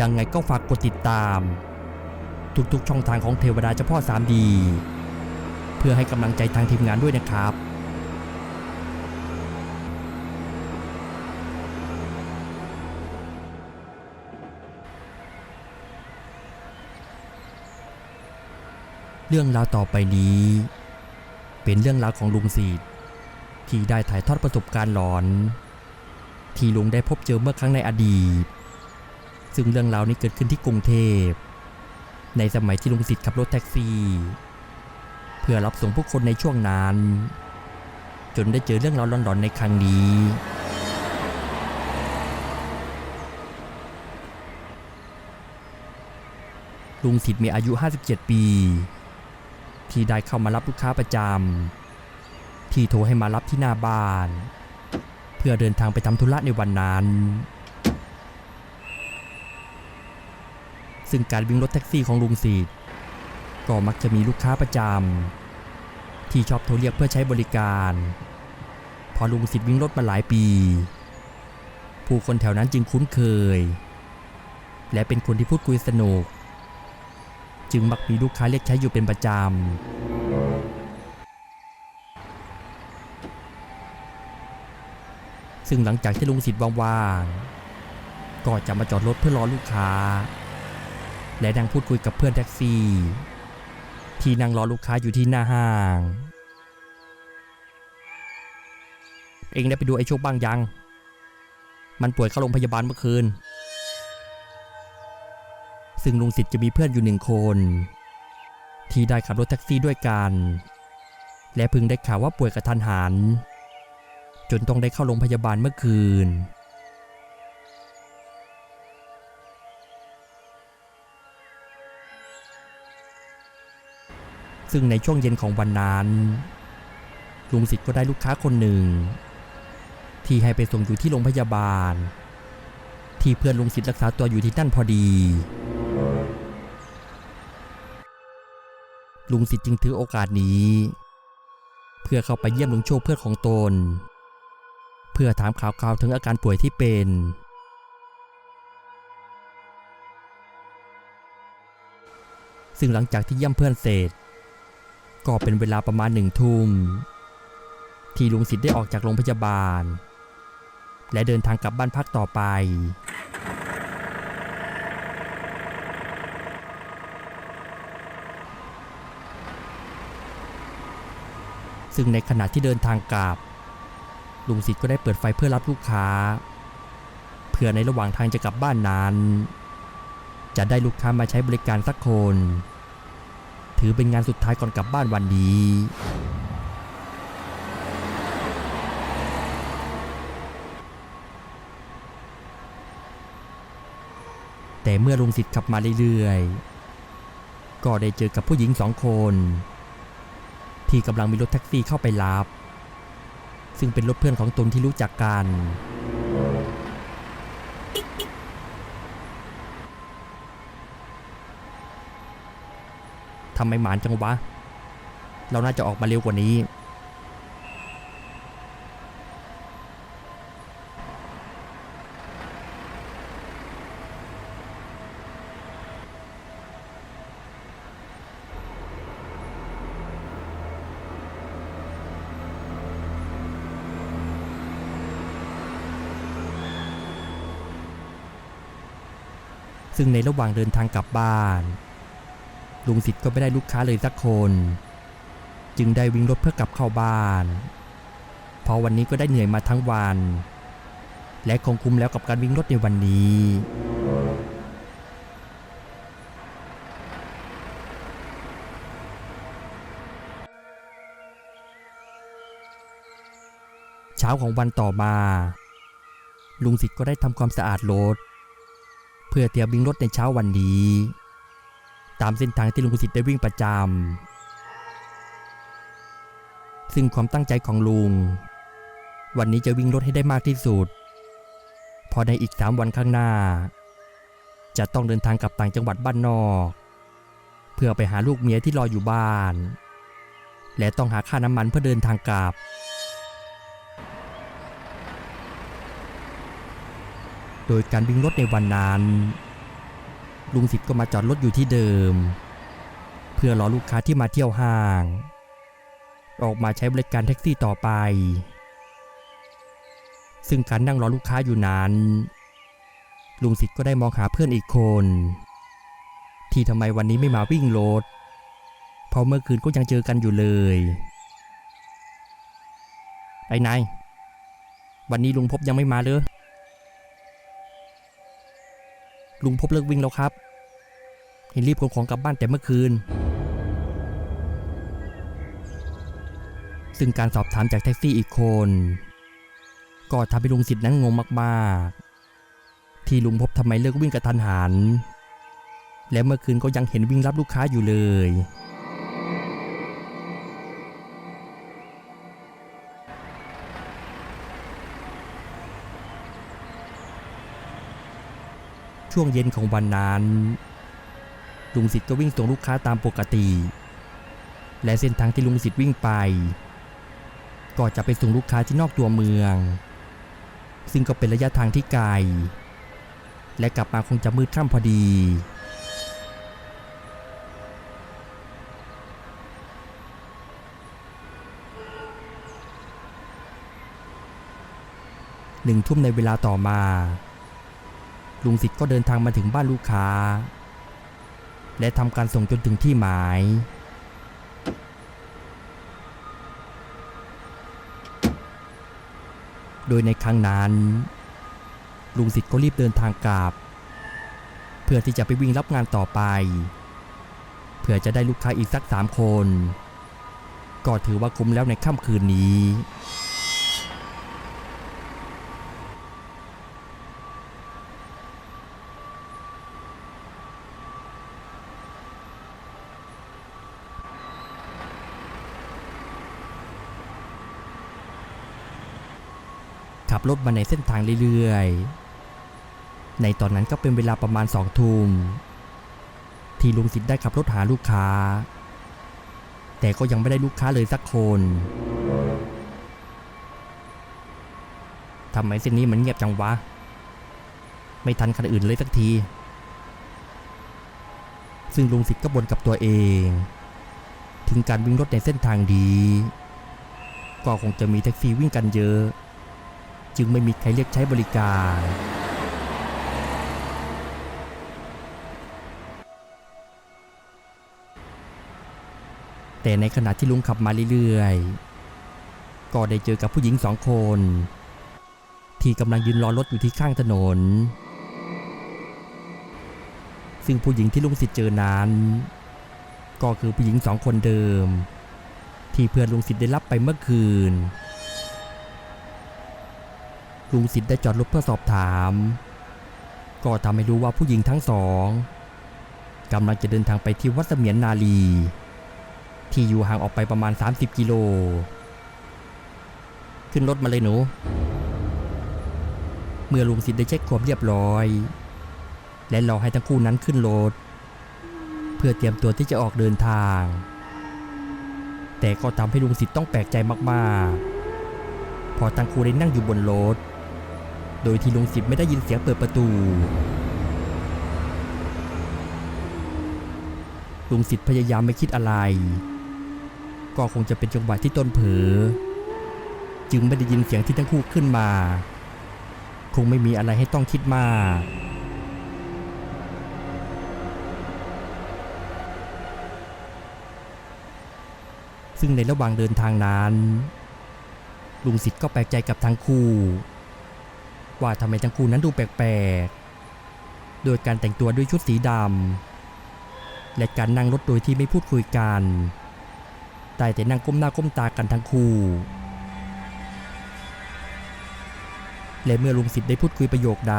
ยังไงก็ฝากกดติดตาม ทุกๆช่องทางของเทวดาเจ้าพ่อ 3D เพื่อให้กำลังใจทางทีมงานด้วยนะครับเรื่องราวต่อไปนี้ เป็นเรื่องราวของลุงสีดที่ได้ถ่ายทอดประสบการณ์หลอน ที่ลุงได้พบเจอเมื่อครั้งในอดีต ซึ่งเรื่องราวนี้เกิดขึ้นที่กรุงเทพ ในสมัยที่ลุงสิทธิ์ขับรถแท็กซี่ เพื่อรับส่งผู้คนในช่วงนั้น จนได้เจอเรื่องราวหลอนๆในครั้งนี้ ลุงสิทธิ์มีอายุ 57 ปี ที่ได้เข้ามารับลูกค้าประจำที่โทรให้มารับที่หน้าบ้าน เพื่อเดินทางไปทำธุระในวันนั้น ซึ่งการวิ่งรถแท็กซี่ของลุงสิทธิ์ก็มักจะมีลูกค้าประจำที่ชอบโทรเรียกเพื่อใช้บริการ พอลุงสิทธิ์วิ่งรถมาหลายปี ผู้คนแถวนั้นจึงคุ้นเคย และเป็นคนที่พูดคุยสนุก จึงมักมีลูกค้าเรียกใช้อยู่เป็นประจำซึ่งหลังจากที่ลุงสิทธิ์ว่างๆก็จะมาจอดรถเพื่อรอลูกค้า และนั่งพูดคุยกับเพื่อนแท็กซี่ ที่นั่งรอลูกค้าอยู่ที่หน้าห้าง เองได้ไปดูไอ้โชคบ้างยัง มันป่วยเข้าโรงพยาบาลเมื่อคืน ซึ่งลุงสิทธิ์จะมีเพื่อนอยู่หนึ่งคน ที่ได้ขับรถแท็กซี่ด้วยกัน และเพิ่งได้ข่าวว่าป่วยกระทันหัน จนต้องได้เข้าโรงพยาบาลเมื่อคืน ซึ่งในช่วงเย็นของวันนั้น ลุงสิทธิ์ก็ได้ลูกค้าคนหนึ่ง ที่ให้ไปส่งอยู่ที่โรงพยาบาล ที่เพื่อนลุงสิทธิ์รักษาตัวอยู่ที่นั่นพอดี ลุงสิทธิ์จึงถือโอกาสนี้ เพื่อเข้าไปเยี่ยมลุงโชคเพื่อนของตน เพื่อถามข่าวคราวถึงอาการป่วยที่เป็นซึ่งหลังจากที่เยี่ยมเพื่อนเสร็จ ก็เป็นเวลาประมาณหนึ่งทุ่มที่ลุงสิทธิ์ได้ออกจากโรงพยาบาล และเดินทางกลับบ้านพักต่อไป ซึ่งในขณะที่เดินทางกลับ ลุงสิทธิ์ก็ได้เปิดไฟเพื่อรับลูกค้า เพื่อในระหว่างทางจะกลับบ้านนั้น จะได้ลูกค้ามาใช้บริการสักคน ถือเป็นงานสุดท้ายก่อนกลับบ้านวันนี้แต่เมื่อลุงสิทธิ์ขับมาเรื่อยๆ ก็ได้เจอกับผู้หญิงสองคน ที่กำลังมีรถแท็กซี่เข้าไปรับ ซึ่งเป็นรถเพื่อนของตนที่รู้จักกันำไมหมานจังวะ เราน่าจะออกมาเร็วกว่านี้ ซึ่งในระหว่างเดินทางกลับบ้าน ลุงสิทธิ์ก็ไม่ได้ลูกค้าเลยสักคน จึงได้วิ่งรถเพื่อกลับเข้าบ้านพราะวันนี้ก็ได้เหนื่อยมาทั้งวัน และคงคุ้มแล้วกับการวิ่งรถในวันนี้เช้าของวันต่อมา ลุงสิทธิ์ก็ได้ทำความสะอาดรถ เพื่อเตรียมวิ่งรถในเช้าวันนี้ ตามเส้นทางที่ลุงสิทธิ์ได้วิ่งประจำซึ่งความตั้งใจของลุง วันนี้จะวิ่งรถให้ได้มากที่สุดเพอในอีกสามวันข้างหน้า จะต้องเดินทางกลับต่างจังหวัดบ้านนอก เพื่อไปหาลูกเมียที่รออยู่บ้าน และต้องหาค่าน้ำมันเพื่อเดินทางกลับโดยการวิ่งรถในวันนั้น ลุงสิทธิ์ก็มาจอดรถอยู่ที่เดิม เพื่อรอลูกค้าที่มาเที่ยวห้าง ออกมาใช้บริการแท็กซี่ต่อไป ซึ่งการนั่งรอลูกค้าอยู่นั้น ลุงสิทธิ์ก็ได้มองหาเพื่อนอีกคน ที่ทำไมวันนี้ไม่มาวิ่งรถเพราะเมื่อคืนก็ยังเจอกันอยู่เลยไอ้นายวันนี้ลุงพบยังไม่มาเลย ลุงพบเลิกวิ่งแล้วครับ เห็นรีบขนของกลับบ้านแต่เมื่อคืน ซึ่งการสอบถามจากแท็กซี่อีกคน ก็ทำให้ลุงสิทธิ์นั้นงงมากๆ ที่ลุงพบทำไมเลิกวิ่งกระทันหัน และเมื่อคืนก็ยังเห็นวิ่งรับลูกค้าอยู่เลย ช่วงเย็นของวันนั้นลุงสิทธิ์ก็วิ่งส่งลูกค้าตามปกติ และเส้นทางที่ลุงสิทธิ์วิ่งไป ก็จะไปส่งลูกค้าที่นอกตัวเมือง ซึ่งก็เป็นระยะทางที่ไกล และกลับมาคงจะมืดค่ำพอดี หนึ่งทุ่มในเวลาต่อมา ลุงสิทธิ์ก็เดินทางมาถึงบ้านลูกค้า และทำการส่งจนถึงที่หมาย โดยในครั้งนั้น ลุงสิทธิ์ก็รีบเดินทางกลับ เพื่อที่จะไปวิ่งรับงานต่อไป เพื่อจะได้ลูกค้าอีกสักสามคน ก็ถือว่าคุ้มแล้วในค่ำคืนนี้ รถมาในเส้นทางเรื่อยๆ ในตอนนั้นก็เป็นเวลาประมาณสองทุ่มที่ลุงสิทธิ์ได้ขับรถหาลูกค้า แต่ก็ยังไม่ได้ลูกค้าเลยสักคนทำไมเส้นนี้มันเงียบจังวะ ไม่ทันคันอื่นเลยสักที ซึ่งลุงสิทธิ์ก็บ่นกับตัวเอง ถึงการวิ่งรถในเส้นทางดี ก็คงจะมีแท็กซี่วิ่งกันเยอะ จึงไม่มีใครเรียกใช้บริการ แต่ในขณะที่ลุงขับมาเรื่อยๆ ก็ได้เจอกับผู้หญิงสองคน ที่กำลังยืนรอรถอยู่ที่ข้างถนน ซึ่งผู้หญิงที่ลุงสิทธิ์เจอนั้น ก็คือผู้หญิงสองคนเดิม ที่เพื่อนลุงสิทธิ์ได้รับไปเมื่อคืน ลุงสิทธิ์ได้จอดรถเพื่อสอบถาม ก็ทำให้รู้ว่าผู้หญิงทั้งสองกำลังจะเดินทางไปที่วัดเสมียนนาลี ที่อยู่ห่างออกไปประมาณ 30 กิโล ขึ้นรถมาเลยหนู เมื่อลุงสิทธิ์ได้เช็คความเรียบร้อย และรอให้ทั้งคู่นั้นขึ้นรถ เพื่อเตรียมตัวที่จะออกเดินทาง แต่ก็ทำให้ลุงสิทธิ์ต้องแปลกใจมากๆ พอทั้งคู่ได้นั่งอยู่บนรถ โดยที่ลุงสิทธิ์ไม่ได้ยินเสียงเปิดประตู ลุงสิทธิ์พยายามไม่คิดอะไร ก็คงจะเป็นจังหวะที่ต้นเผลอจึงไม่ได้ยินเสียงที่ทั้งคู่ขึ้นมา คงไม่มีอะไรให้ต้องคิดมากซึ่งในระหว่างเดินทางนั้น ลุงสิทธิ์ก็แปลกใจกับทั้งคู่ ว่าทำไมทั้งคู่นั้นดูแปลกๆ โดยการแต่งตัวด้วยชุดสีดำและการนั่งรถโดยที่ไม่พูดคุยกันแต่แต่นั่งก้มหน้าก้มตากันทั้งคู่ และเมื่อลุงสิทธิ์ได้พูดคุยประโยคใด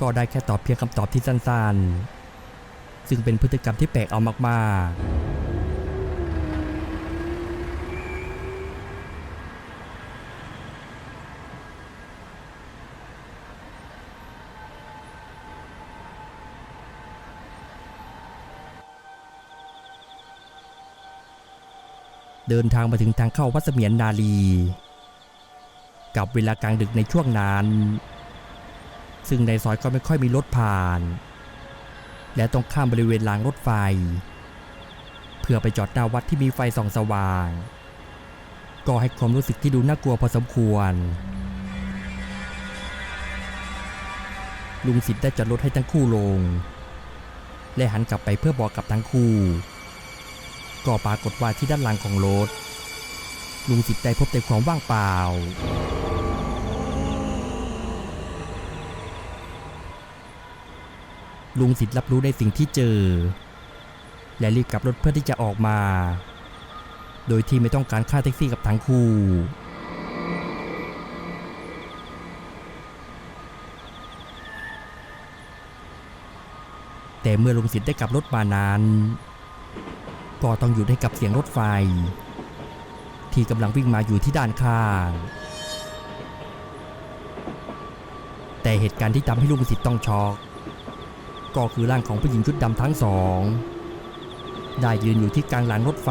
ก็ได้แค่ตอบเพียงคำตอบที่สั้นๆ ซึ่งเป็นพฤติกรรมที่แปลกเอามากๆ เดินทางมาถึงทางเข้าวัดเสมียนนาลี กับเวลากลางดึกในช่วงนั้น ซึ่งในซอยก็ไม่ค่อยมีรถผ่าน และต้องข้ามบริเวณรางรถไฟ เพื่อไปจอดหน้าวัดที่มีไฟส่องสว่าง ก็ให้ความรู้สึกที่ดูน่ากลัวพอสมควร ลุงสิทธิ์ได้จอดรถให้ทั้งคู่ลง และหันกลับไปเพื่อบอกกับทั้งคู่ ก็ปรากฏว่าที่ด้านหลังของรถ ลุงสิทธิ์ได้พบแต่ความว่างเปล่า ลุงสิทธิ์รับรู้ในสิ่งที่เจอ และรีบกลับรถเพื่อที่จะออกมา โดยที่ไม่ต้องการค่าแท็กซี่กับทั้งคู่แต่เมื่อลุงสิทธิ์ได้กลับรถมานั้น ก็ต้องหยุดให้กับเสียงรถไฟ ที่กำลังวิ่งมาอยู่ที่ด้านข้าง แต่เหตุการณ์ที่ทำให้ลุงสิทธิ์ต้องช็อก ก็คือร่างของผู้หญิงชุดดำทั้งสอง ได้ยืนอยู่ที่กลางหลังรถไฟ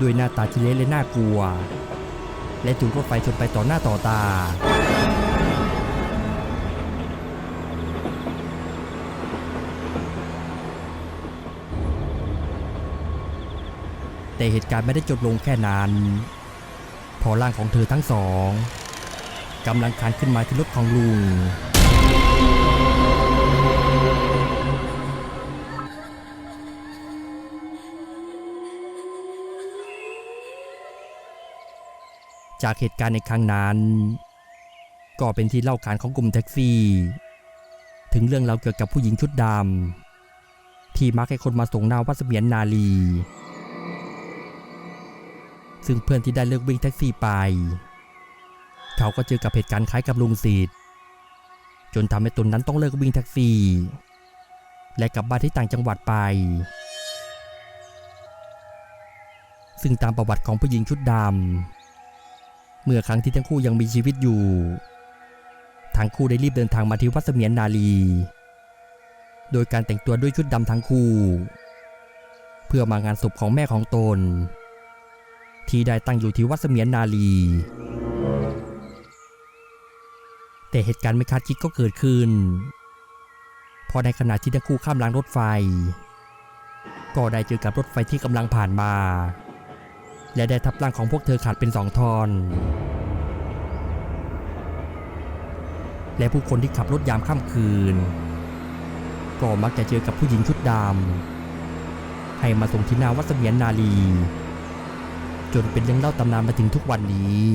ด้วยหน้าตาที่เละและน่ากลัว และถูกรถไฟชนไปต่อหน้าต่อตา แต่เหตุการณ์ไม่ได้จบลงแค่นั้น พอร่างของเธอทั้งสองกำลังคานขึ้นมาที่รถของลุง จากเหตุการณ์ในครั้งนั้น ก็เป็นที่เล่าขานของกลุ่มแท็กซี่ ถึงเรื่องราวเกี่ยวกับผู้หญิงชุดดำที่มักให้คนมาส่งหน้าวัดเสมียนนาลี ซึ่งเพื่อนที่ได้เลิกวิ่งแท็กซี่ไป เขาก็เจอกับเหตุการณ์คล้ายกับลุงสิทธิ์จนทำให้ตนนั้นต้องเลิกวิ่งแท็กซี่ และกลับบ้านที่ต่างจังหวัดไป ซึ่งตามประวัติของผู้หญิงชุดดำเมื่อครั้งที่ทั้งคู่ยังมีชีวิตอยู่ทั้งคู่ได้รีบเดินทางมาที่วัดเสมียนนาลี โดยการแต่งตัวด้วยชุดดำทั้งคู่ เพื่อมางานศพของแม่ของตน ที่ได้ตั้งอยู่ที่วัดเสมียนนาลี แต่เหตุการณ์ไม่คาดคิดก็เกิดขึ้นเพราะในขณะที่ทั้งคู่ข้ามรางรถไฟ ก็ได้เจอกับรถไฟที่กำลังผ่านมา และได้ทับร่างของพวกเธอขาดเป็นสองท่อนและผู้คนที่ขับรถยามค่ำคืน ก็มักจะเจอกับผู้หญิงชุดดำให้มาส่งที่นาวัดเสมียนนาลี จนเป็นเรื่องเล่าตำนานมาถึงทุกวันนี้